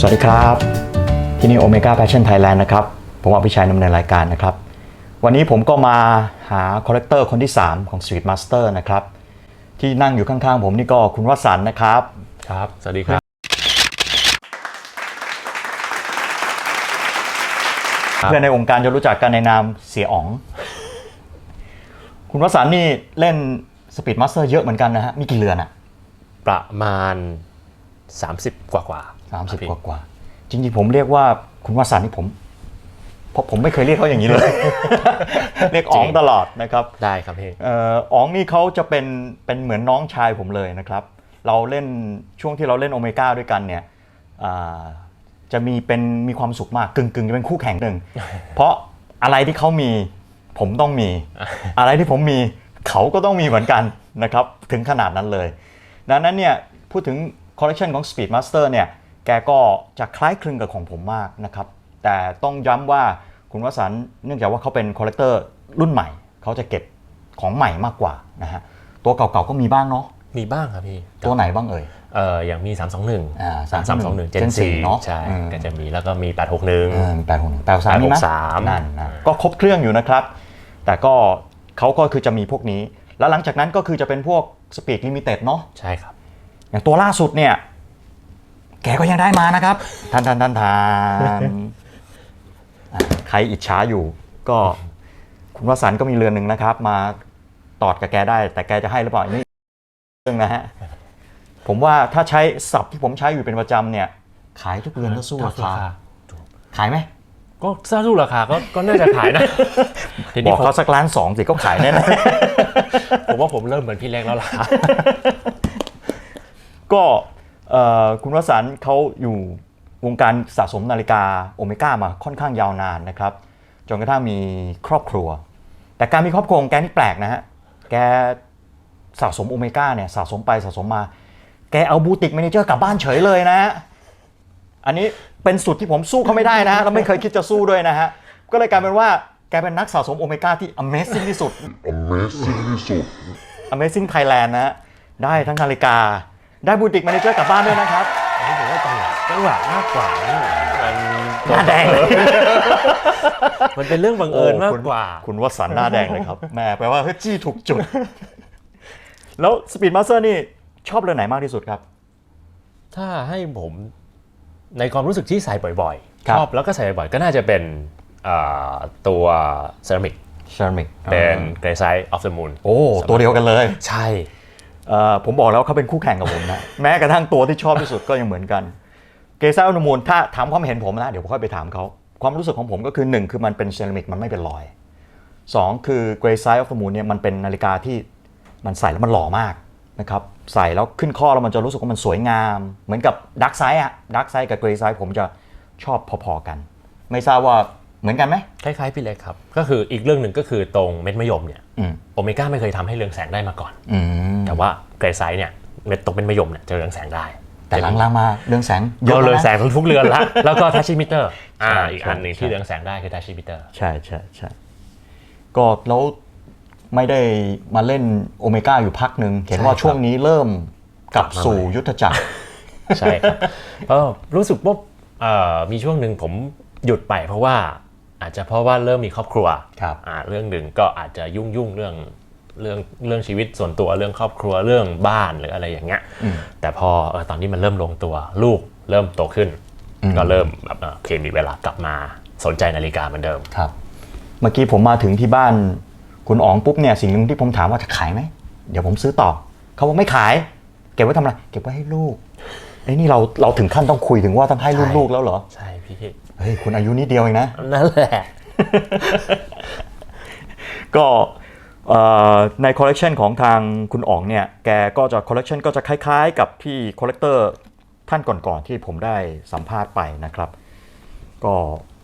สวัสดีครับ ที่นี่ Omega Passion Thailand นะครับ ผมอภิชัยดำเนินรายการนะครับ วันนี้ผมก็มาหาคอลเลกเตอร์คนที่ 3 ของ Street Master นะครับ ที่นั่งอยู่ข้างๆผมนี่ก็คุณวสันต์นะครับ ครับ สวัสดีครับครับเพื่อนในวงการจะรู้จักกันในนามเสียอ๋อง คุณวสันต์นี่เล่น Speed Master เยอะเหมือนกันนะฮะ มีกี่เรือนอะประมาณ 30 กว่ากว่า สามสิบกว่ากว่าจริงๆผมเรียกว่าคุณวสันต์นี่ผมเพราะผมไม่เคยเรียกเขาอย่างนี้เลย เรียกอ๋องตลอดนะครับได้ครับพี่เอ่ออ๋องนี่เขาจะเป็นเป็นเหมือนน้องชายผมเลยนะครับ เราเล่นช่วงที่เราเล่นโอเมก้าด้วยกันเนี่ยอ่าจะมีเป็นมีความสุขมากกึ่งกึ่งจะเป็นคู่แข่งหนึ่งเพราะอะไรที่เขามีผมต้องมี อะไรที่ผมมีเขาก็ต้องมีเหมือนกันนะครับถึงขนาดนั้นเลย ดังนั้นเนี่ยพูดถึงคอลเล t ชันของ Speed Master เนี่ย แกก็จะคล้ายคลึงกับของผมมากนะครับ แต่ต้องย้ำว่าคุณวสันต์เนื่องจากว่าเขาเป็นคอลเลกเตอร์รุ่นใหม่ เขาจะเก็บของใหม่มากกว่านะฮะตัวเก่าๆก็มีบ้างเนาะมีบ้างครับพี่ ตัวไหนบ้างเอ่ยเอ่ออย่างมี 321อ่า321 Gen 4 4เนอะใช่อืมก็จะมีแล้วก็มีแปดหกห861นึ่งแปดหกสามมีไหม863นั่นนะก็ครบเครื่องอยู่นะครับ แต่ก็เขาก็คือจะมีพวกนี้ แล้วหลังจากนั้นก็คือจะเป็นพวกสปีดลิมิเต็ดเนาะใช่ครับ อย่างตัวล่าสุดเนี่ย แกก็ยังได้มานะครับทันทันทันทันอะใครอิจฉาอยู่ ก็คุณวสันต์ก็มีเรือนหนึ่งนะครับ มาตอดกับแกได้ แต่แกจะให้หรือเปล่าอันนี่เรื่องนะฮะผมว่าถ้าใช้ศัพท์ที่ผมใช้อยู่เป็นประจำเนี่ย ขายทุกเรือนก็สู้ราคาขายไหม ก็ถ้าสู้ราคาก็ก็น่าจะขายนะทีบนี้อกผมเขาสักล้านสองสิก็ขายแน่ผมว่าผมเริ่มเหมือนพี่เล็กแล้วล่ะๆก็เอ่อ คุณวสันต์เขาอยู่วงการสะสมนาฬิกาโอเมก้ามาค่อนข้างยาวนานนะครับจนกระทั่งมีครอบครัว แต่การมีครอบครัวของแกนี่แปลกนะฮะแกสะสมโอเมก้าเนี่ยสะสมไปสะสมมา แกเอาบูติกแมเนเจอร์กลับบ้านเฉยเลยนะฮะอันนี้เป็นสุดที่ผมสู้เขาไม่ได้นะฮะแล้วไม่เคยคิดจะสู้ด้วยนะฮะก็เลยกลายเป็นว่าแกเป็นนักสะสมโอเมก้าที่ Amazing ที่สุด Amazing ที่สุด Amazing Thailand นะฮะได้ทั้งนาฬิกา ได้บูติกแมเนเจอร์กลับบ้านด้วยนะครับ อันนี้ผมว่าจังหวะจังหวะมากกว่านี่มันหน้าแดงเลย มันเป็นเรื่องบังเอิญมากกว่า คุณวสันต์หน้าแดงเลยครับ แหม่แปลว่าเฮ้ยจี้ถูกจุด แล้วสปีดมาสเตอร์นี่ชอบเรือนไหนมากที่สุดครับ ถ้าให้ผมในความรู้สึกที่ใส่บ่อยครับๆชอบแล้วก็ใส่บ่อยๆ ก็น่าจะเป็นเอ่อตัวเซรามิกเซรามิกเป็นเกรซายออฟเดอะมูนโอ้ ตัวเดียวกันเลย ใช่เอ่อ ผมบอกแล้วเขาเป็นคู่แข่งกับผมนะแม้กระทั่งตัวที่ชอบที่สุดก็ยังเหมือนกัน เกซ่าอุมูลถ้าถามความเห็นผมนะเดี๋ยวผมค่อยไปถามเขาความรู้สึกของผมก็คือ 1 คือมันเป็นเซรามิกมันไม่เป็นรอย 2 คือ Grey Side of the Moon เนี่ยมันเป็นนาฬิกาที่มันใส่แล้วมันหล่อมากนะครับใส่แล้วขึ้นข้อแล้วมันจะรู้สึกว่ามันสวยงาม เหมือนกับดักไซด์อะดักไซด์กับ Grey Side ผมจะชอบพอๆกัน ไม่ทราบว่า เหมือนกันไหมคล้ายๆพี่เล็กครับ ก็คืออีกเรื่องหนึ่งก็คือตรงเม็ดมะยมเนี่ยอืมโอเมก้าไม่เคยทำให้เรืองแสงได้มาก่อนอืมแต่ว่าเกรซายเนี่ยเม็ดตรงเป็นมะยมเนี่ยจะเรืองแสงได้ แต่หลังๆมาเรื่องแสงเยอะแวเรืองนะแสงทุกเรือนละแล้วก็ทัชชิมิเตอร์อ่าใช่อีกอันหนึ่งใช่ที่เรืองแสงได้คือทัชชิมิเตอร์ใช่ใช่ใช่ก็แล้วไม่ได้มาเล่นโอเมก้าอยู่พักหนึ่งเห็นว่าใช่ครับช่วงนี้เริ่มกลับกลับมาสู่ใหม่ยุทธจักรใช่ครับเออรู้สึกว่าเอ่อมีช่วงหนึ่งผมหยุดไปเพราะว่า อาจจะเพราะว่าเริ่มมีครอบครัวครับอ่าเรื่องหนึ่งก็อาจจะยุ่งยุ่งๆเรื่องเรื่องเรื่องชีวิตส่วนตัวเรื่องครอบครัวเรื่องบ้านหรืออะไรอย่างเงี้ยอืมแต่พอเออตอนนี้มันเริ่มลงตัวลูกเริ่มโตขึ้นอืมก็เริ่มแบบเออโอเคมีเวลากลับมาสนใจนาฬิกาเหมือนเดิมครับ เมื่อกี้ผมมาถึงที่บ้านคุณอ๋องปุ๊บเนี่ยสิ่งหนึ่งที่ผมถามว่าจะขายไหมเดี๋ยวผมซื้อต่อเขาบอกไม่ขาย เก็บไว้ทำอะไรเก็บไว้ให้ลูกไอ้ยนี่เราเราถึงขั้นต้องคุยถึงว่าต้องให้รุ่นใช่ลูกแล้วเหรอ ใช่พี่เฮ้ยคุณอายุนิดเดียวเองนะ นั่นแหละ ก็เอ่อในคอลเลกชันของทางคุณอ๋องเนี่ย แกก็จะคอลเลกชันก็จะคล้ายๆ กับที่คอลเลกเตอร์ท่านก่อนๆที่ผมได้สัมภาษณ์ไปนะครับ ก็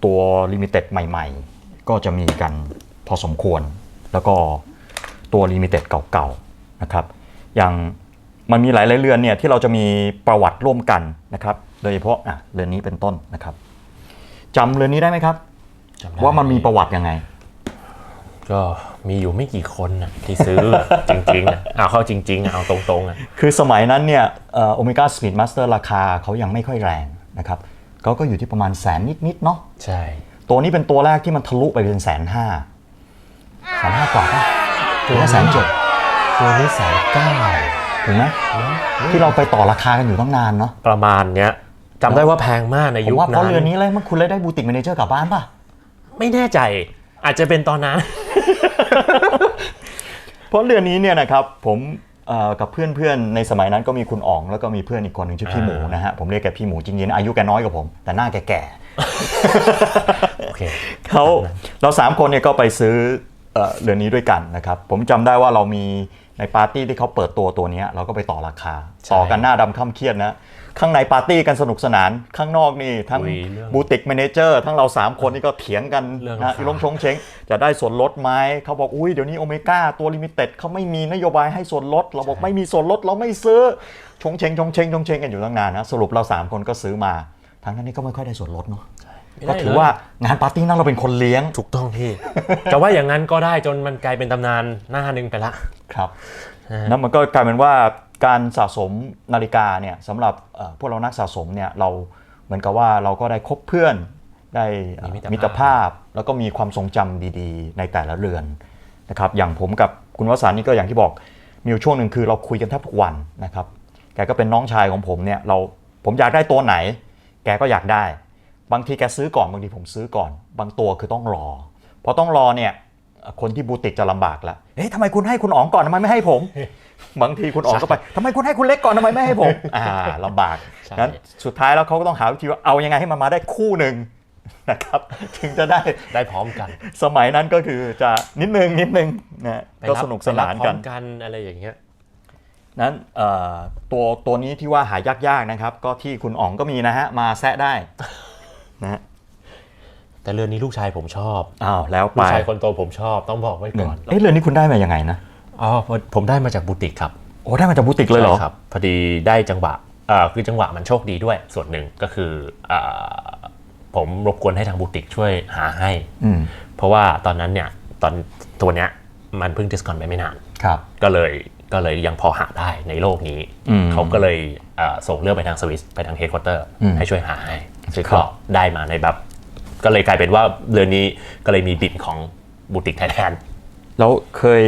ตัวลิมิเต็ดใหม่ๆ ก็จะมีกันพอสมควร แล้วก็ตัวลิมิเต็ดเก่าๆ นะครับ อย่าง มันมีหลายๆเรือนเนี่ยที่เราจะมีประวัติร่วมกันนะครับโดยเฉพาะอะเรือนนี้เป็นต้นนะครับจำเรือนนี้ได้ไหมครับ จำได้ว่ามันมีประวัติยังไง ก็มีอยู่ไม่กี่คนน่ะที่ซื้ออะจริงๆอะเอาเข้าจริงๆอะเอาตรงๆอะคือสมัยนั้นเนี่ยโอเมก้าสปีดมาสเตอร์ราคาเขายังไม่ค่อยแรงนะครับก็ก็อยู่ที่ประมาณแสนนิดๆเนาะใช่ ตัวนี้เป็นตัวแรกที่มันทะลุไปเป็นแสนห้าแสนห้ากว่าป่ะถึงแสนเจ็ดตัวนี้แสนเก้า ถึงไหมที่เราไปต่อราคากันอยู่ตั้งนานเนาะประมาณเนี้ยจำได้ว่าแพงมากในผยุมคว่าเพนั้ราะนเรือนนี้เลยมันคุณเลยได้บูติกแมเนเจอร์กลับบ้านป่ะ ไม่แน่ใจ อาจจะเป็นตอนนั้น เพราะเรือนนี้เนี่ยนะครับผมเอ่อกับเพื่อนๆในสมัยนั้นก็มีคุณอ๋องแล้วก็มีเพื่อนอีกคนหนึ่งชื่อพี่หมูนะฮะผมเรียกแกพี่หมูจริงๆอายุแกน้อยกว่าผม แต่หน้าแกแก่ โอเค เขาเราสามคนเนี่ยก็ไปซื้อ เอ่อเรือนนี้ด้วยกันนะครับ ผมจำได้ว่าเรามีในปาร์ตี้ที่เขาเปิดตัวตัวเนี้ยเราก็ไปต่อราคาใช่ต่อกันหน้าดำค่ำเครียดนะ ข้างในปาร์ตี้กันสนุกสนาน ข้างนอกนี่ทั้งคุยเรื่องบูติกแมเนเจอร์ทั้งเรา 3 คนนี่ก็เถียงกันเรื่องนะราคาอีลงชงเชงจะได้ส่วนลดไหมเขาบอกอุ้ยเดี๋ยวนี้โอเมก้าตัวลิมิเต็ดเขาไม่มีนโยบายให้ส่วนลด เราบอกไม่มีส่วนลดเราไม่ซื้อชงเชงชงเชงชงเชงกันอยู่ตั้งนานนะสรุปเราสามคนก็ซื้อมา ทั้งนั้นนี่ก็ไม่ค่อยได้ส่วนลดเนาะไม่ ก็ได้ถือเลยว่างานปาร์ตี้นั้นเราเป็นคนเลี้ยง ถูกต้องพี่ จะว่าอย่างนั้นก็ได้จนมันกลายเป็นตำนานหน้าหนึ่งไปละครับนั่นมันก็กลายเป็นว่าการสะสมนาฬิกาเนี่ยสำหรับเอ่อพวกเรานักสะสมเนี่ยเราเหมือนกับว่าเราก็ได้คบเพื่อนได้เอ่อมีมิตรภาพมิตรภาพ แล้วก็มีความทรงจำดีๆ ในแต่ละเรือนนะครับอย่างผมกับคุณวสันต์นี่ก็อย่างที่บอกมีอยู่ช่วงหนึ่งคือเราคุยกันแทบทุกวันนะครับแกก็เป็นน้องชายของผมเนี่ยเราผมอยากได้ตัวไหน แกก็อยากได้ บางทีแกซื้อก่อนบางทีผมซื้อก่อน บางตัวคือต้องรอพอต้องรอเนี่ยเอ่อคนที่บูติกจะลำบากแล้วเอ๊ะทำไมคุณให้คุณอ๋องก่อนทำไมไม่ให้ผม บางทีคุณอ๋องก็ไปทำไมคุณให้คุณเล็กก่อนทำไมไม่ให้ผมอ่าลำบากใช่งั้นสุดท้ายแล้วเขาก็ต้องหาวิธีว่าเอายังไงให้มันมาได้คู่หนึ่งนะครับถึงจะได้ได้พร้อมกัน สมัยนั้นก็คือจะนิดนึงนิดนึงนะไปก็รับสนุกสนานไปรับพร้กัอนมกันอะไรอย่างเงี้ยนั้นเอ่อตัวตัวนี้ที่ว่าหายากๆนะครับ ก็ที่คุณอ๋องก็มีนะฮะมาแซะได้ นะฮะแต่เรือนนี้ลูกชายผมชอบอ้าวแล้วลูไปกชายคนโตผมชอบต้องบอกไว้หนึ่งก่อนเอ๊ะเรือนนี้คุณได้มายังไงนะอ๋อผมได้มาจากบูติกครับ โอ้ได้มาจากบูติกเลยเหรอ ใช่ครับพอดีได้จังหวะเอ่อคือจังหวะมันโชคดีด้วย ส่วนหนึ่งก็คือเอ่อผมรบกวนให้ทางบูติกช่วยหาให้ อืมเพราะว่าตอนนั้นเนี่ยตอนตัวเนี้ยมันเพิ่งดิสคอนไปไม่นาน ครับ ก็เลยก็เลยยังพอหาได้ในโลกนี้ อืมเขาก็เลยเอ่อส่งเรื่องไปทางสวิสไปทางเฮดค q u เตอร์อืม ให้ช่วยหาให้ ซึ่งครัก็บได้มาในแบบ ก็เลยกลายเป็นว่าเรือนนี้ก็เลยมีบิดของบูติกแทนแล้วเคย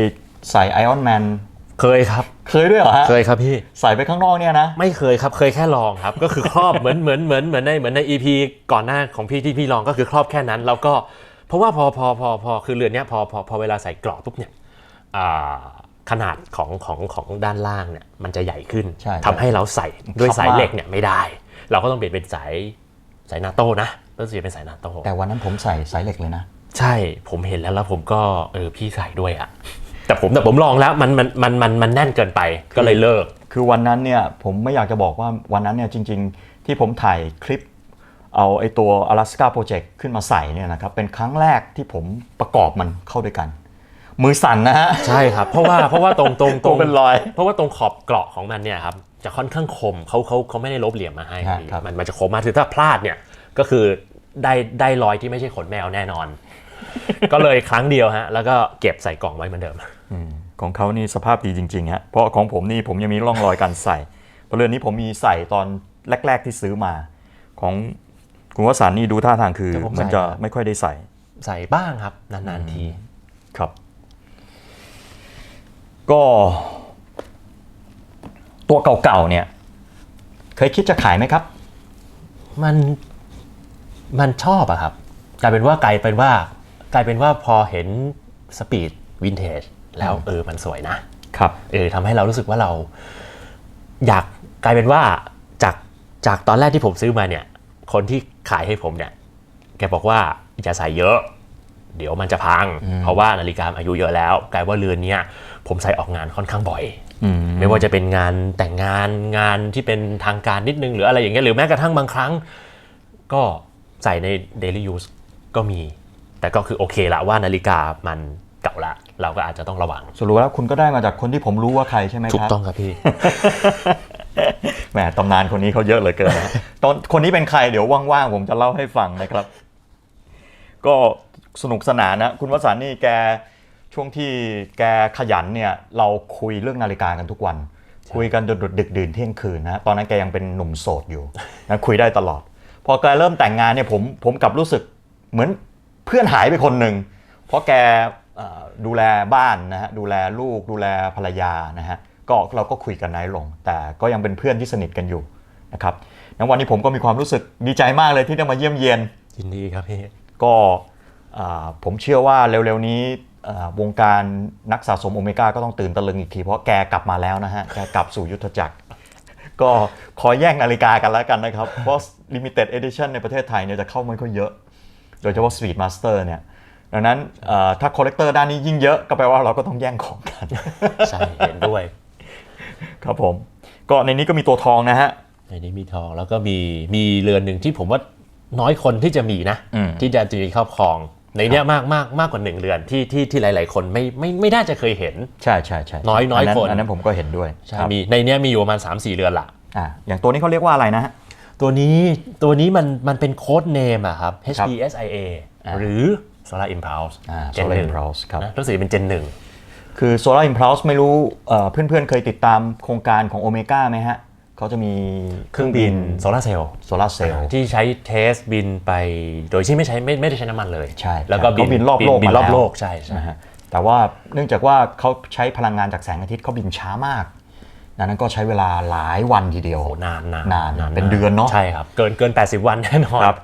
ใส่ไอออนแมนๆเคยครับ เคยด้วยเหรอฮะเคยครับพี่ ใส่ไปข้างนอกเนี่ยนะ ไม่เคยครับเคยแค่ลองครับ ก็คือครอบเหมือนเหมือนเหมือนเหมือนในเหมือนใน EP ก่อนหน้าของพี่ที่พี่ลองก็คือครอบแค่นั้น แล้วก็เพราะว่าพอพอพอพอคือเรือนเนี้ยพอพอพอเวลาใส่กรอบปุ๊บเนี่ยอ่าขนาดของของของด้านล่างเนี่ยมันจะใหญ่ขึ้นใช่ทำให้เราใส่ด้วยครับสายมากเหล็กเนี่ยไม่ได้ เราก็ต้องเปลี่ยนเป็นสาย สายนาโต้นะต้องเปลี่ยนเป็นสายนาโต้แต่วันนั้นผมใส่สายเหล็กเลยนะ ใช่ผมเห็นแล้วแล้วผมก็เออพี่ใส่ด้วยอะแต่ผมแต่ผมลองแล้วมันมันมันมันมันแน่นเกินไปก็เลยเลิก คือวันนั้นเนี่ยผมไม่อยากจะบอกว่าวันนั้นเนี่ยจริง ๆ ที่ผมถ่ายคลิปเอาไอตัว Alaska Project ขึ้นมาใส่เนี่ยนะครับเป็นครั้งแรกที่ผมประกอบมันเข้าด้วยกัน มือสั่นนะฮะ ใช่ครับ เพราะว่าเพราะว่าตรงตรงตตัรวงเป็นรอย เพราะว่าตรงขอบเกราะของมันเนี่ยครับ จะค่อนข้างคมเขาเขาเขาไม่ได้ลบเหลี่ยมมาให้ฮะครับ มันมันจะคมมากคือถ้าพลาดเนี่ยก็คือได้ได้รอยที่ไม่ใช่ขนแมวแน่นอน ก็เลยครั้งเดียวฮะแล้วก็เก็บใส่กล่องไว้เหมือนเดิมของเขานี่สภาพดีจริงๆฮะเพราะของผมนี่ผมยังมีร่องรอยการใส่เพราะเรือนนี้ผมมีใส่ตอนแรก ๆที่ซื้อมา ของคุณวสันต์นี่ดูท่าทางคือแต่ผมมันใส่จะครับไม่ค่อยได้ใส่ ใส่บ้างครับนานๆทีครับ ก็ ตัวเก่าๆเนี่ย เคยคิดจะขายไหมครับ มันมันชอบอะครับกลายเป็นว่ากลายเป็นว่ากลายเป็นว่าพอเห็นสปีดวินเทจแล้วเออมันสวยนะครับเออทำให้เรารู้สึกว่าเรา อยากกลายเป็นว่าจากจากตอนแรกที่ผมซื้อมาเนี่ย คนที่ขายให้ผมเนี่ย แกบอกว่าอย่าใส่เยอะ เดี๋ยวมันจะพัง เพราะว่านาฬิกาอายุเยอะแล้ว กลายว่าเรือนเนี้ยผมใส่ออกงานค่อนข้างบ่อยอืม ไม่ว่าจะเป็นงานแต่งงานงานที่เป็นทางการนิดนึง หรืออะไรอย่างเงี้ยหรือแม้กระทั่งบางครั้ง ก็ใส่ใน daily use ก็มี แต่ก็คือโอเคละว่านาฬิกามันเก่าละ เราก็อาจจะต้องระวังสรุปแล้วคุณก็ได้มาจากคนที่ผมรู้ว่าใครใช่ไหมครับถูกต้องครับพี่แหมตำนานคนนี้เขาเยอะเหลือเกินนะตอนคนนี้เป็นใครเดี๋ยวว่างๆผมจะเล่าให้ฟังนะครับ ก็สนุกสนานนะ คุณวสันต์นี่แก ช่วงที่แกขยันเนี่ยเราคุยเรื่องนาฬิกากันทุกวัน คุยกันจนดึกดื่นเที่ยงคืนนะตอนนั้นแกยังเป็นหนุ่มโสดอยู่นะคุยได้ตลอดพพอแกเริ่มแต่งงานเนี่ยผมผมกลับรู้สึกเหมือนเพื่อนหายไปคนหนึ่งเพราะแกเอ่อดูแลบ้านนะฮะดูแลลูกดูแลภรรยานะฮะก็เราก็คุยกันน้อยลง แต่ก็ยังเป็นเพื่อนที่สนิทกันอยู่นะครับในวันนี้ผมก็มีความรู้สึกดีใจมากเลยที่ได้มาเยี่ยมเยียนยินดีครับพี่ก็อ่าผมเชื่อว่าเร็วๆนี้อ่า วงการนักสะสมโอเมก้าก็ต้องตื่นตะลึงอีกที เพราะแกกลับมาแล้วนะฮะ แกกลับสู่ยุทธจักร ก็ขอแย่งนาฬิกากันแล้วกันนะครับ เพราะ limited edition ในประเทศไทยเนี่ยจะเข้าไม่ค่อยเยอะ โดยเฉพาะ Speed Master เนี่ยดังนั้นเอ่อถ้าคอลเลกเตอร์ด้านนี้ยิ่งเยอะก็แปลว่าเราก็ต้องแย่งของกัน ใช่เห็นด้วย ครับผม ก็ในนี้ก็มีตัวทองนะฮะ ในนี้มีทองแล้วก็มีมีเรือนหนึ่งที่ผมว่าน้อยคนที่จะมีนะอืมที่จะจะมีครอบครอง ในเนี้ยมากมากมากกว่าหนึ่งเรือนที่ที่ที่หลาย ๆ คนไม่ไม่ไม่น่าจะเคยเห็น ใช่ใช่ใช่น้อยน้อยอัคนอันนั้นผมก็เห็นด้วยใช่ครับมีในเนี้ยมีอยู่ประมาณ3 4 เรือนละอ่าอย่างตัวนี้เขาเรียกว่าอะไรนะฮะตัวนี้ตัวนี้มันมันเป็นโค้ดเนมอะครับครับ HPSIA อ่าหรือ Solar Impulse อ่า Gen Solar หนึ่ง Impulse ครับนะรู้สึกเป็นเจนหนึ่งคือ Solar Impulse ไม่รู้เอ่อเพื่อนๆเคยติดตามโครงการของ Omega ไหมฮะ เขาจะมีเครื่องบินโซลาร์เซลล์โซลาร์เซลล์ที่ใช้เทสบินไปโดยที่ไม่ใช้ไม่ไม่ได้ใช้น้ำมันเลยใช่แล้วก็ใช่เขาบินรอบโลกบินมารอบแล้วโลกใช่ใช่นะฮะแต่ว่าเนื่องจากว่าเขาใช้พลังงานจากแสงอาทิตย์เขาบินช้ามากดังนั้นก็ใช้เวลาหลายวันทีเดียวโอ้นานนานนานเป็นเดือนเนอะใช่ครับเกินเกิน 80 วันแน่นอนครับ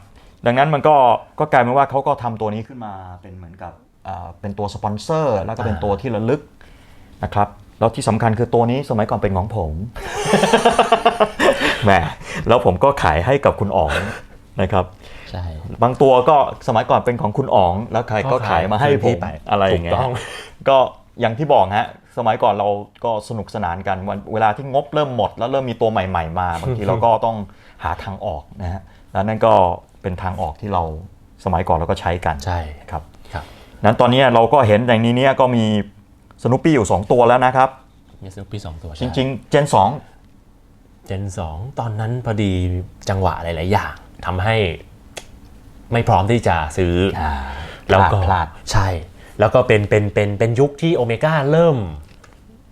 ดังนั้นมันก็ก็กลายเป็นว่าเขาก็ทำตัวนี้ขึ้นมาเป็นเหมือนกับอ่าเป็นตัวสปอนเซอร์แล้วก็เป็นตัวที่ระลึกนะครับ แล้วที่สำคัญคือตัวนี้สมัยก่อนเป็นของผมแหมแล้วผมก็ขายให้กับคุณอ๋องนะครับใช่บางตัวก็สมัยก่อนเป็นของคุณอ๋องแล้วใครก็ขายมาให้ผพื้นที่มไปอะไรอย่างเงี้ยถูกต้องก็อย่างที่บอกฮะสมัยก่อนเราก็สนุกสนานกันวันเวลาที่งบเริ่มหมด แล้วเริ่มมีตัวใหม่ ๆ มาบางทีเราก็ต้องหาทางออกนะฮะแล้วนั่นก็เป็นทางออกที่เราสมัยก่อนเราก็ใช้กันใช่ครับครับนั้นตอนนี้เราก็เห็นอย่างนี้เนี่ยก็มี สนุปปี้อยู่ 2 ตัวแล้วนะครับ มีสนุกปีสองตัวจใช่ริง ๆ เจน2เจนสองตอนนั้นพอดีจังหวะหลาย ๆ อย่างทำให้ไม่พร้อมที่จะซื้อออ่าแล้วก็พลาด ใช่ แล้วก็เป็นเป็นเป็นเป็นยุคที่โอเมก้าเริ่ม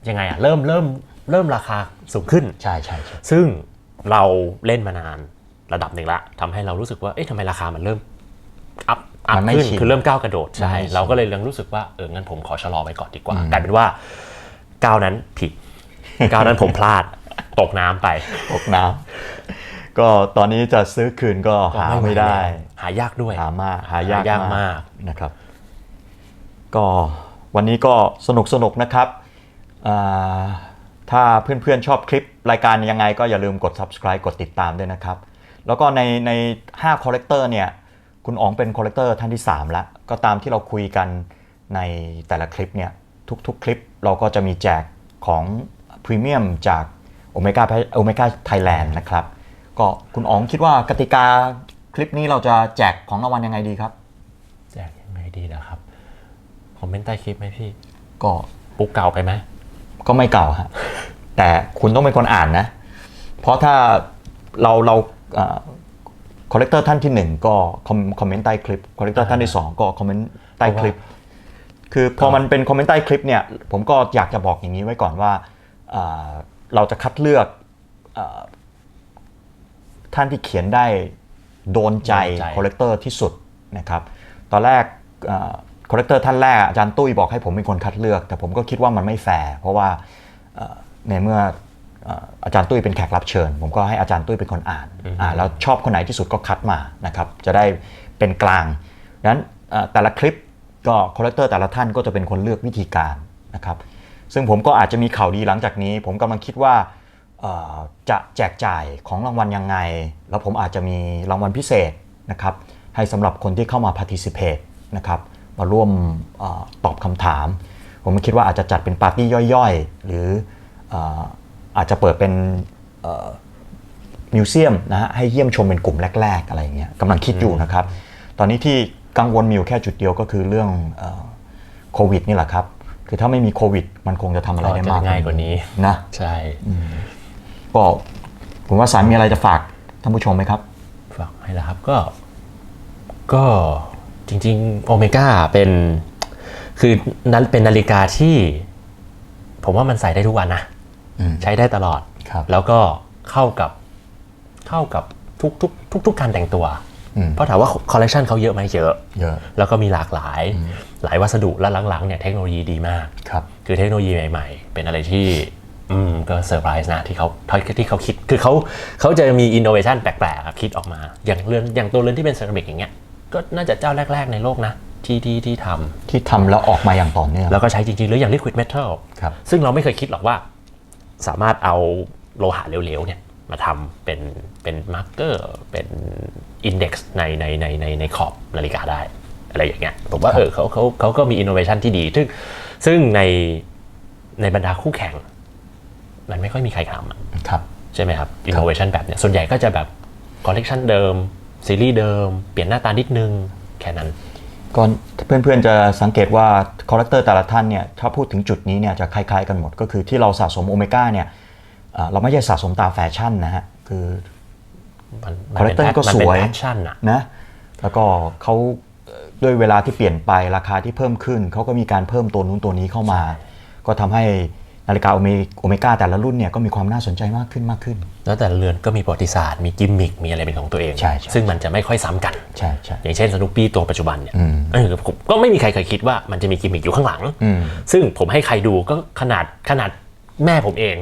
ยังไงอะเริ่มเริ่มเริ่มราคาสูงขึ้น ใช่ใช่ใช่ซึ่งเราเล่นมานานระดับหนึ่งละทำให้เรารู้สึกว่าเอ๊ะทำไมราคามันเริ่ม อัพอัพมันไม่ขึ้นชินคือเริ่มก้าวกระโดดใช่ มันไม่ชิน เราก็เลยยังรู้สึกว่าเอองั้นผมขอชะลอไว้ก่อนดีกว่ากลายเป็นว่าก้าวนั้นผิด ก้าวนั้นผมพลาดตกน้ำไปตกน้ำก็ตอนนี้จะซื้อคืนก็หาไม่ได้ หายากด้วย หามากหายากหายากมาก นะครับ ก็วันนี้ก็สนุกสนุกนะครับอ่าถ้าเพื่อนๆชอบคลิปรายการยังไงก็อย่าลืมกด subscribe กดติดตามด้วยนะครับ แล้วก็ในใน5 collector เนี่ย คุณอ๋องเป็น collector ท่านที่ 3 แล้ว ก็ตามที่เราคุยกันในแต่ละคลิปเนี่ยทุกๆ คลิปเราก็จะมีแจกของพรีเมียมจาก Omega Omega Thailand นะครับ ก็คุณอ๋องคิดว่ากติกาคลิปนี้เราจะแจกของรางวัลยังไงดีครับ แจกยังไงดีนะครับคอมเมนต์ใต้คลิปไหมพี่ ก็ปุ๊กเก่าไปไหมก็ไม่เก่าฮะแต่คุณต้องเป็นคนอ่านนะ เพราะถ้าเราเรา คอลเลกเตอร์ท่านที่ 1 ก็คอมคอมเมนต์ใต้คลิปคอลเลกเตอร์ท่านที่ 2 ก็คอมเมนต์ใต้คลิป คือพอมันเป็นคอมเมนต์ใต้คลิปเนี่ยผมก็อยากจะบอกอย่างนี้ไว้ก่อนว่าอ่าเราจะคัดเลือกอาท่านที่เขียนได้โดนใจโดนใจคอลเลกเตอร์ที่สุดนะครับตอนแรกคอลเลกเตอร์ท่านแรกอาจารย์ตุ้ยบอกให้ผมเป็นคนคัดเลือก แต่ผมก็คิดว่ามันไม่แฟร์เพราะว่าเอ่อในเมื่อเอ่ออาจารย์ตุ้ยเป็นแขกรับเชิญ ผมก็ให้อาจารย์ตุ้ยเป็นคนอ่านอ่านแล้วชอบคนไหนที่สุดก็คัดมานะครับจะได้เป็นกลางดังนั้นเอ่อแต่ละคลิปก็คอลเลกเตอร์แต่ละท่านก็จะเป็นคนเลือกวิธีการนะครับซึ่งผมก็อาจจะมีข่าวดีหลังจากนี้ ผมกำลังคิดว่าเอ่อจะแจกจ่ายของรางวัลยังไง แล้วผมอาจจะมีรางวัลพิเศษนะครับให้สำหรับคนที่เข้ามา participate นะครับมาร่วมเออตอบคำถาม ผมคิดว่าอาจจะจัดเป็นปาร์ตี้ย่อยๆ หรือเอ่ ออาจจะเปิดเป็นมิวเซียมนะฮะให้เยี่ยมชมเป็นกลุ่มแรก ๆ อะไรอย่างเงี้ยกำลังคิดอยู่นะครับ ตอนนี้ที่กังวลมีอยู่แค่จุดเดียวก็คือเรื่องเออโควิดนี่แหละครับ คือถ้าไม่มีโควิด มันคงจะทำอะไรได้มากจะง่ายกว่านี้นะใช่ก็ผมว่าสารมีอะไรจะฝากท่านผู้ชมไหมครับ ฝากให้แล้วครับก็ ก็จริง ๆ โอเมก้าเป็น คือนั้นเป็นนาฬิกาที่ ผมว่ามันใส่ได้ทุกวันนะอืม ใช้ได้ตลอดครับแล้วก็เข้ากับเข้ากับทุกทุกทุกทุกการแต่งตัวอืมเพราะถามว่าคอลเลคชันเขาเยอะไหมเยอะเยอะ แล้วก็มีหลากหลาย หลายวัสดุและหลังๆเนี่ยเทคโนโลยีดีมากครับคือเทคโนโลยีใหม่ ๆ เป็นอะไรที่อืมก็เซอร์ไพรส์นะที่เขาที่เขาคิดคือเขาเขาจะมีอินโนเวชันแปลกๆอะคิดออกมา อย่างเรือนอย่างตัวเรือนที่เป็นเซรามิกอย่างเงี้ยก็น่าจะเจ้าแรก ๆ ในโลกนะที่ที่ที่ทำที่ทำแล้วออกมาอย่างต่อเนื่องแล้วก็ใช้จริงๆ หรืออย่าง liquid metal ครับซึ่งเราไม่เคยคิดหรอกว่า สามารถเอาโลหะเหลวๆเนี่ยมาทำเป็นเป็นมาร์กเกอร์เป็นอินเด็กซ์ในในในในในขอบนาฬิกาได้ อะไรอย่างเงี้ยผมว่าเออเขาเขาเขาก็มีอินโนเวชันที่ดี ซึ่งซึ่งในในบรรดาคู่แข่ง มันไม่ค่อยมีใครทำอะครับใช่ไหมครับอินโนเวชันแบบเนี้ยส่วนใหญ่ก็จะแบบคอลเลกชันเดิม ซีรีส์เดิม เปลี่ยนหน้าตานิดนึงแค่นั้น ก็เพื่อนๆจะสังเกตว่าคอ r เล c เตอร์แต่ละท่านเนี่ยถ้าพูดถึงจุดนี้เนี่ยจะคล้ายๆกันหมด ก็คือที่เราสะสมโอเมก้าเนี่ยอ่าเราไม่ใช่สะสมตามแฟชั่นนะฮะ คือมัน Collector ก็สวยแพชชั่นอะนะแล้วก็เขาเอ่อด้วยเวลาที่เปลี่ยนไปราคาที่เพิ่มขึ้น เขาก็มีการเพิ่มตัวนู้นตัวนี้เข้ามา ก็ทำให้ นาฬิกาโอเมโอเมก้าแต่ละรุ่นเนี่ยก็มีความน่าสนใจมากขึ้นมากขึ้น แล้วแต่ละเรือนก็มีประวัติศาสตร์ มีกิมมิค มีอะไรเป็นของตัวเอง ใช่ใช่ซึ่งมันจะไม่ค่อยซ้ำกัน ใช่ใช่ อย่างเช่นสนุปปี้ตัวปัจจุบันเนี่ยอืม เออผมก็ไม่มีใครเคยคิดว่ามันจะมีกิมมิคอยู่ข้างหลัง อืม ซึ่งผมให้ใครดูก็ขนาดขนาดแม่ผมเอง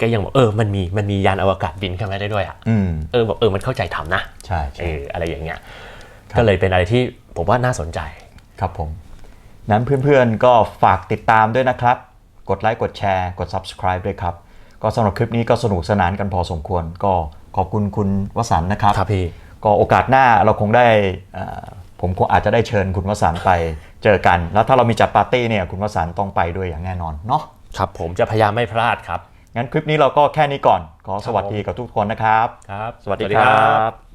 ก็ยังบอกเออมันมีมันมียานอวกาศบินเข้ามาได้ด้วยอะอืม เออบอกเออมันเข้าใจทำนะใช่เอใช่ ออะไรอย่างเงี้ย ก็เลยเป็นอะไรที่ผมว่าน่าสนใจ ครับผม นั้นเพื่อนๆก็ฝากติดตามด้วยนะครับ กดไลค์กดแชร์ กด subscribe ด้วยครับ ก็สำหรับคลิปนี้ก็สนุกสนานกันพอสมควร ก็ขอบคุณคุณวสันต์นะครับ ครับพี่ ก็โอกาสหน้าเราคงได้เอ่อผมคงอาจจะได้เชิญคุณวสันต์ไปเจอกัน แล้วถ้าเรามีจัดปาร์ตี้เนี่ยคุณวสันต์ต้องไปด้วยอย่างแน่นอนเนาะครับผมจะพยายามไม่พลาดครับ งั้นคลิปนี้เราก็แค่นี้ก่อน ขอสวัสดีกับทุกคนนะครับ ครับ สวัสดีครับ